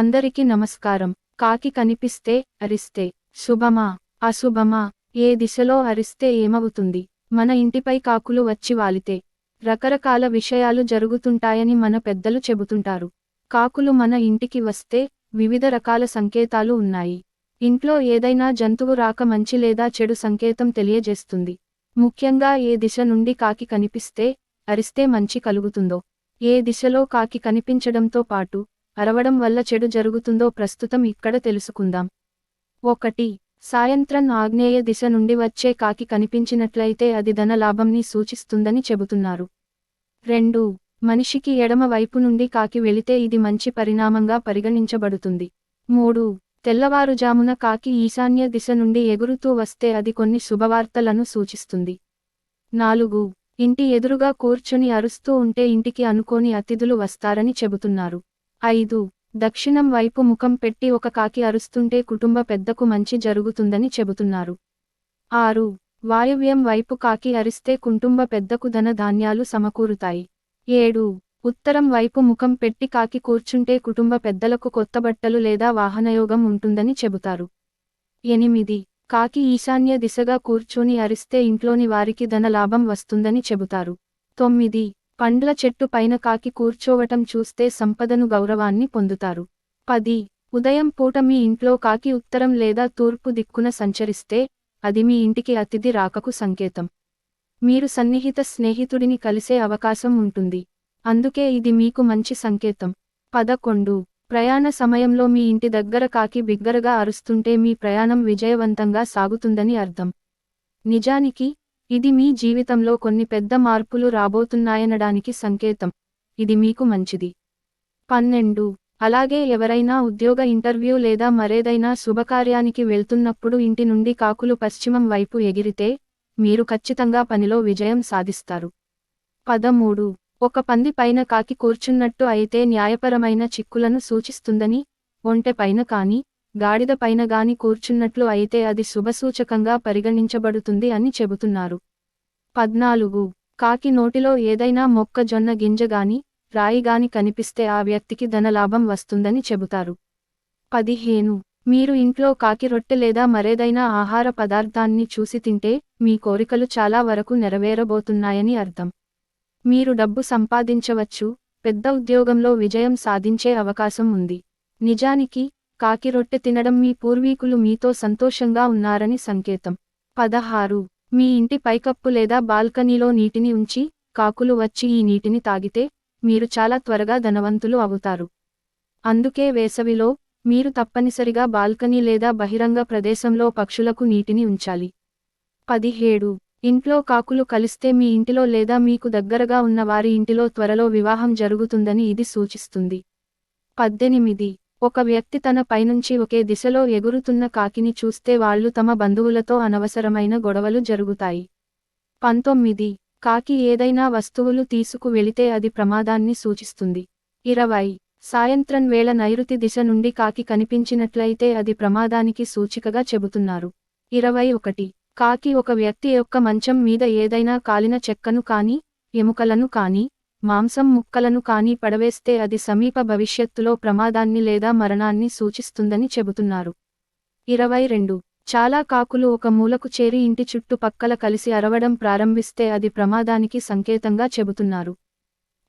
అందరికీ నమస్కారం. కాకి కనిపిస్తే అరిస్తే శుభమా అశుభమా ఏ దిశలో అరిస్తే ఏమవుతుంది? మన ఇంటిపై కాకులు వచ్చి వాలితే. రకరకాల విషయాలు జరుగుతుంటాయని మన పెద్దలు చెబుతుంటారు. కాకులు మన ఇంటికి వస్తే వివిధ రకాల సంకేతాలు ఉన్నాయి. ఇంట్లో ఏదైనా జంతువు రాక మంచి లేదా చెడు సంకేతం తెలియజేస్తుంది. ముఖ్యంగా ఏ దిశ నుండి కాకి కనిపిస్తే అరిస్తే మంచి కలుగుతుందో. ఏ దిశలో కాకి కనిపించడంతో పాటు అరవడం వల్ల చెడు జరుగుతుందో ప్రస్తుతం ఇక్కడ తెలుసుకుందాం. ఒకటి సాయంత్రం ఆగ్నేయ దిశ నుండి వచ్చే కాకి కనిపించినట్లయితే అది ధన లాభంని సూచిస్తుందని చెబుతున్నారు. రెండు మనిషికి ఎడమ వైపు నుండి కాకి వెళితే ఇది మంచి పరిణామంగా పరిగణించబడుతుంది. మూడు తెల్లవారుజామున కాకి ఈశాన్య దిశ నుండి ఎగురుతూ వస్తే అది కొన్ని శుభవార్తలను సూచిస్తుంది. నాలుగు ఇంటి ఎదురుగా కూర్చుని అరుస్తూ ఉంటే ఇంటికి అనుకోని అతిథులు వస్తారని చెబుతున్నారు. ఐదు. దక్షిణం వైపు ముఖం పెట్టి ఒక కాకి అరుస్తుంటే కుటుంబ పెద్దకు మంచి జరుగుతుందని చెబుతున్నారు. ఆరు. వాయువ్యం వైపు కాకి అరిస్తే కుటుంబ పెద్దకు ధన ధాన్యాలు సమకూరుతాయి. ఏడు. ఉత్తరం వైపు ముఖం పెట్టి కాకి కూర్చుంటే కుటుంబ పెద్దలకు కొత్త బట్టలు లేదా వాహనయోగం ఉంటుందని చెబుతారు. ఎనిమిది. కాకి ఈశాన్య దిశగా కూర్చొని అరిస్తే ఇంట్లోని వారికి ధన లాభం వస్తుందని చెబుతారు. తొమ్మిది. పండ్ల చెట్టు పైన కాకి కూర్చోవటం చూస్తే సంపదను గౌరవాన్ని పొందుతారు. పది. ఉదయం పూట మీ ఇంట్లో కాకి ఉత్తరం లేదా తూర్పు దిక్కున సంచరిస్తే అది మీ ఇంటికి అతిథి రాకకు సంకేతం. మీరు సన్నిహిత స్నేహితుడిని కలిసే అవకాశం ఉంటుంది. అందుకే ఇది మీకు మంచి సంకేతం. పదకొండు. ప్రయాణ సమయంలో మీ ఇంటి దగ్గర కాకి బిగ్గరగా అరుస్తుంటే మీ ప్రయాణం విజయవంతంగా సాగుతుందని అర్థం. నిజానికి ఇది మీ జీవితంలో కొన్ని పెద్ద మార్పులు రాబోతున్నాయనడానికి సంకేతం. ఇది మీకు మంచిది. పన్నెండు. అలాగే ఎవరైనా ఉద్యోగ ఇంటర్వ్యూ లేదా మరేదైనా శుభకార్యానికి వెళ్తున్నప్పుడు ఇంటి నుండి కాకులు పశ్చిమం వైపు ఎగిరితే మీరు ఖచ్చితంగా పనిలో విజయం సాధిస్తారు. పదమూడు. ఒక పంది పైన కాకి కూర్చున్నట్టు అయితే న్యాయపరమైన చిక్కులను సూచిస్తుందని ఒంటె పైన కాని గాడిద పైన గాని కూర్చున్నట్లు అయితే అది శుభసూచకంగా పరిగణించబడుతుంది అని చెబుతున్నారు. పద్నాలుగు. కాకి నోటిలో ఏదైనా మొక్కజొన్న గింజగాని రాయిగాని కనిపిస్తే ఆ వ్యక్తికి ధనలాభం వస్తుందని చెబుతారు. పదిహేను. మీరు ఇంట్లో కాకి రొట్టె లేదా మరేదైనా ఆహార పదార్థాన్ని చూసి తింటే మీ కోరికలు చాలా వరకు నెరవేరబోతున్నాయని అర్థం. మీరు డబ్బు సంపాదించవచ్చు పెద్ద ఉద్యోగంలో విజయం సాధించే అవకాశం ఉంది. నిజానికి కాకి రొట్టె తినడం మీ పూర్వీకులు మీతో సంతోషంగా ఉన్నారని సంకేతం. పదహారు. మీ ఇంటి పైకప్పు లేదా బాల్కనీలో నీటిని ఉంచి కాకులు వచ్చి ఈ నీటిని తాగితే మీరు చాలా త్వరగా ధనవంతులు అవుతారు. అందుకే వేసవిలో మీరు తప్పనిసరిగా బాల్కనీ లేదా బహిరంగ ప్రదేశంలో పక్షులకు నీటిని ఉంచాలి. పదిహేడు. ఇంట్లో కాకులు కలిస్తే మీ ఇంటిలో లేదా మీకు దగ్గరగా ఉన్న వారి ఇంటిలో త్వరలో వివాహం జరుగుతుందని ఇది సూచిస్తుంది. పద్దెనిమిది. ఒక వ్యక్తి తన పైనుంచి ఒకే దిశలో ఎగురుతున్న కాకిని చూస్తే వాళ్ళు తమ బంధువులతో అనవసరమైన గొడవలు జరుగుతాయి. పంతొమ్మిది. కాకి ఏదైనా వస్తువులు తీసుకు వెళితే అది ప్రమాదాన్ని సూచిస్తుంది. ఇరవై. సాయంత్రం వేళ నైరుతి దిశ నుండి కాకి కనిపించినట్లయితే అది ప్రమాదానికి సూచికగా చెబుతున్నారు. ఇరవై ఒకటి. కాకి ఒక వ్యక్తి యొక్క మంచం మీద ఏదైనా కాలిన చెక్కను కాని ఎముకలను కాని మాంసం ముక్కలను కాని పడవేస్తే అది సమీప భవిష్యత్తులో ప్రమాదాన్ని లేదా మరణాన్ని సూచిస్తుందని చెబుతున్నారు. ఇరవై రెండు. చాలా కాకులు ఒక మూలకు చేరి ఇంటి చుట్టుపక్కల కలిసి అరవడం ప్రారంభిస్తే అది ప్రమాదానికి సంకేతంగా చెబుతున్నారు.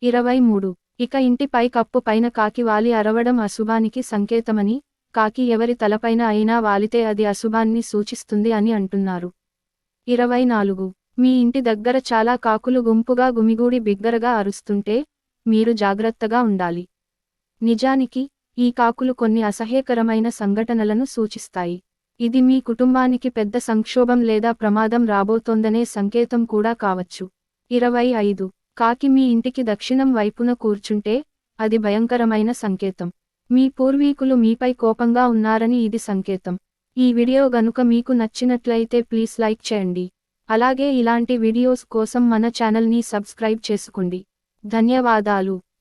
ఇరవై మూడు. ఇక ఇంటి పై కప్పు పైన కాకి వాలి అరవడం అశుభానికి సంకేతమని కాకి ఎవరి తలపైన అయినా వాలితే అది అశుభాన్ని సూచిస్తుంది అని అంటున్నారు. ఇరవై నాలుగు. మీ ఇంటి దగ్గర చాలా కాకులు గుంపుగా గుమిగూడి బిగ్గరగా అరుస్తుంటే మీరు జాగ్రత్తగా ఉండాలి. నిజానికి ఈ కాకులు కొన్ని అసహ్యకరమైన సంఘటనలను సూచిస్తాయి. ఇది మీ కుటుంబానికి పెద్ద సంక్షోభం లేదా ప్రమాదం రాబోతోందనే సంకేతం కూడా కావచ్చు. ఇరవై ఐదు. కాకి మీ ఇంటికి దక్షిణం వైపున కూర్చుంటే అది భయంకరమైన సంకేతం. మీ పూర్వీకులు మీపై కోపంగా ఉన్నారని ఇది సంకేతం. ఈ వీడియో గనుక మీకు నచ్చినట్లయితే ప్లీజ్ లైక్ చేయండి. అలాగే ఇలాంటి వీడియోస్ కోసం మన ఛానల్ని సబ్స్క్రైబ్ చేసుకోండి. ధన్యవాదాలు.